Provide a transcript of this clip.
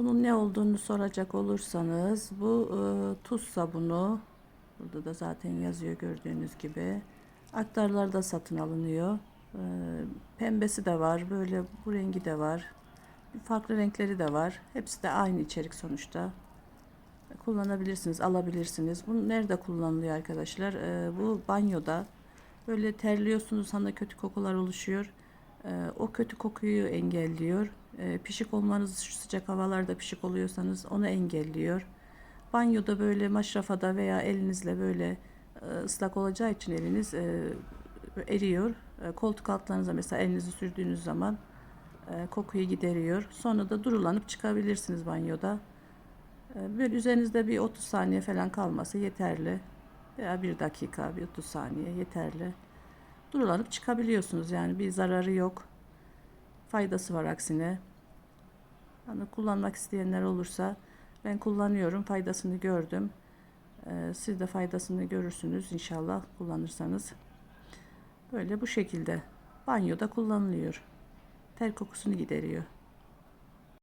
Bunun ne olduğunu soracak olursanız bu e, tuz sabunu. Burada da zaten yazıyor gördüğünüz gibi. Aktarlarda satın alınıyor. E, pembesi de var. Böyle bu rengi de var. Farklı renkleri de var. Hepsi de aynı içerik sonuçta. Kullanabilirsiniz, alabilirsiniz. Bu nerede kullanılıyor arkadaşlar? E, bu banyoda. Böyle terliyorsunuz, sana kötü kokular oluşuyor. E, o kötü kokuyu engelliyor. E, pişik olmanız şu sıcak havalarda pişik oluyorsanız onu engelliyor. Banyoda böyle maşrafada veya elinizle böyle e, ıslak olacağı için eliniz e, eriyor. E, koltuk altlarınıza mesela elinizi sürdüğünüz zaman kokuyu gideriyor. Sonra da durulanıp çıkabilirsiniz banyoda. Böyle üzerinizde bir 30 saniye falan kalması yeterli. Veya bir dakika, bir 30 saniye yeterli. Durulanıp çıkabiliyorsunuz yani bir zararı yok. Faydası var aksine. Hani kullanmak isteyenler olursa ben kullanıyorum. Faydasını gördüm. Ee, siz de faydasını görürsünüz inşallah kullanırsanız. Böyle bu şekilde banyoda kullanılıyor. Ter kokusunu gideriyor.